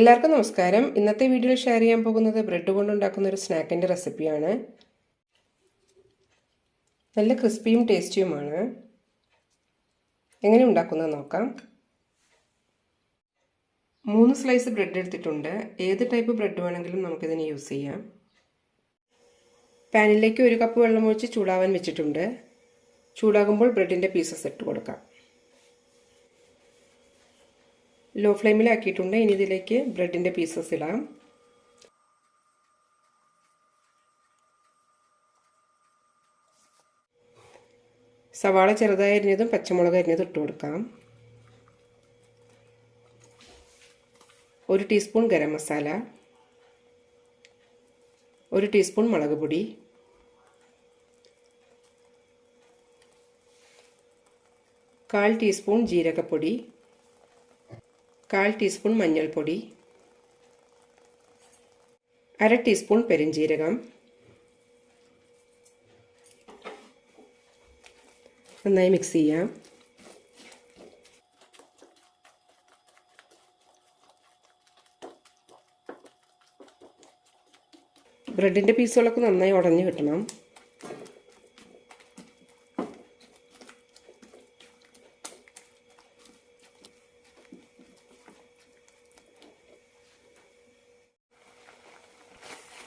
എല്ലാവർക്കും നമസ്കാരം. ഇന്നത്തെ വീഡിയോയിൽ ഷെയർ ചെയ്യാൻ പോകുന്നത് ബ്രെഡ് കൊണ്ടുണ്ടാക്കുന്ന ഒരു സ്നാക്കിന്റെ റെസിപ്പിയാണ് നല്ല ക്രിസ്പിയും ടേസ്റ്റിയുമാണ് എങ്ങനെ ഉണ്ടാക്കുന്നത് നോക്കാം. മൂന്ന് സ്ലൈസ് ബ്രെഡ് എടുത്തിട്ടുണ്ട്. ഏത് ടൈപ്പ് ബ്രെഡ് വേണമെങ്കിലും നമുക്കിതിന് യൂസ് ചെയ്യാം. പാനിലേക്ക് ഒരു കപ്പ് വെള്ളം ഒഴിച്ച് ചൂടാവാൻ വെച്ചിട്ടുണ്ട്. ചൂടാകുമ്പോൾ ബ്രെഡിന്റെ പീസസ് ഇട്ട് കൊടുക്കാം. ലോ ഫ്ലെയിമിലാക്കിയിട്ടുണ്ട്. ഇനി ഇതിലേക്ക് ബ്രെഡിന്റെ പീസസ് ഇടാം. സവാള ചെറുതായി അരിഞ്ഞതും പച്ചമുളക് അരിഞ്ഞതും ഇട്ട് കൊടുക്കാം. ഒരു ടീസ്പൂൺ ഗരം മസാല. ഒരു ടീസ്പൂൺ മുളക് പൊടി. കാൽ ടീസ്പൂൺ ജീരകപ്പൊടി. കാൽ ടീസ്പൂൺ മഞ്ഞൾപ്പൊടി അര ടീസ്പൂൺ പെരിഞ്ജീരകം നന്നായി മിക്സ് ചെയ്യാം. ബ്രെഡിന്റെ പീസുകളൊക്കെ നന്നായി ഉടഞ്ഞു കിട്ടണം.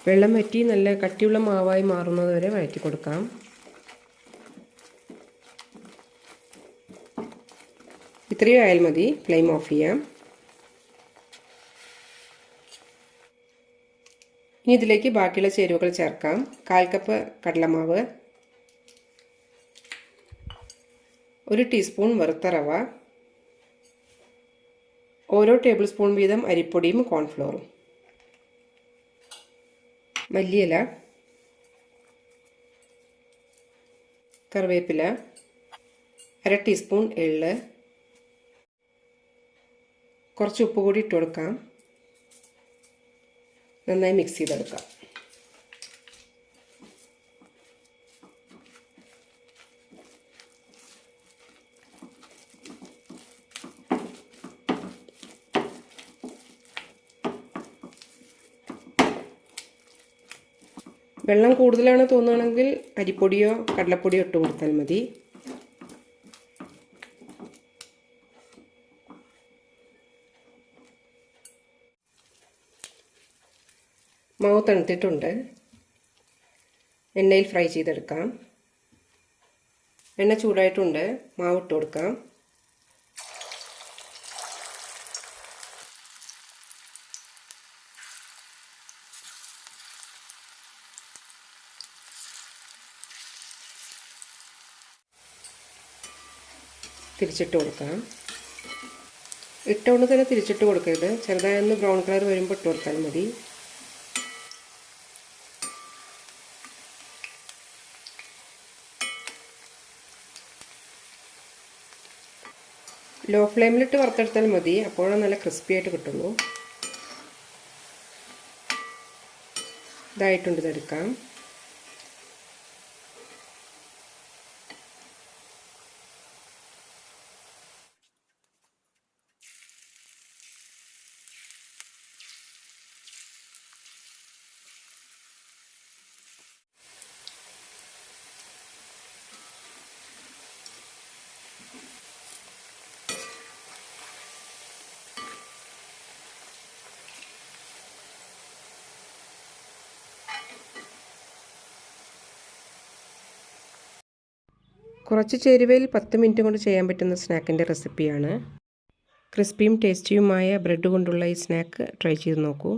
വെള്ളം വറ്റി നല്ല കട്ടിയുള്ള മാവായി മാറുന്നത് വരെ വഴറ്റി കൊടുക്കാം. ഇത്രയും ആയാൽ മതി. ഫ്ലെയിം ഓഫ് ചെയ്യാം. ഇനി ഇതിലേക്ക് ബാക്കിയുള്ള ചേരുവകൾ ചേർക്കാം. കാൽ കപ്പ് കടലമാവ് ഒരു ടീസ്പൂൺ വറുത്ത റവ ഓരോ ടേബിൾ സ്പൂൺ വീതം അരിപ്പൊടിയും കോൺഫ്ലോറും മല്ലിയില കറിവേപ്പില അര ടീസ്പൂൺ എള്ള് കുറച്ച് ഉപ്പ് കൂടി ഇട്ട് കൊടുക്കാം. നന്നായി മിക്സ് ചെയ്തെടുക്കാം. വെള്ളം കൂടുതലാണ് തോന്നുകയാണെങ്കിൽ അരിപ്പൊടിയോ കടലപ്പൊടിയോ ഇട്ട് കൊടുത്താൽ മതി. മാവ് തണുത്തിട്ടുണ്ട്. എണ്ണയിൽ ഫ്രൈ ചെയ്തെടുക്കാം. എണ്ണ ചൂടായിട്ടുണ്ട്. മാവ് ഇട്ട് കൊടുക്കാം. തിരിച്ചിട്ട് കൊടുക്കാം ഇട്ടുകൊണ്ട് തന്നെ തിരിച്ചിട്ട് കൊടുക്കരുത്. ചെറുതായി ഒന്ന് ബ്രൗൺ കളർ വരുമ്പോൾ ഇട്ട് കൊടുത്താൽ മതി. ലോ ഫ്ലെയിമിലിട്ട് വറുത്തെടുത്താൽ മതി. അപ്പോഴാണ് നല്ല ക്രിസ്പി ആയിട്ട് കിട്ടുള്ളൂ. ഇതായിട്ടുണ്ട് ഇതെടുക്കാം കുറച്ച് ചേരുവയിൽ പത്ത് മിനിറ്റ് കൊണ്ട് ചെയ്യാൻ പറ്റുന്ന സ്നാക്കിന്റെ റെസിപ്പിയാണ്. ക്രിസ്പിയും ടേസ്റ്റിയുമായ ബ്രെഡ് കൊണ്ടുള്ള ഈ സ്നാക്ക് ട്രൈ ചെയ്ത് നോക്കൂ.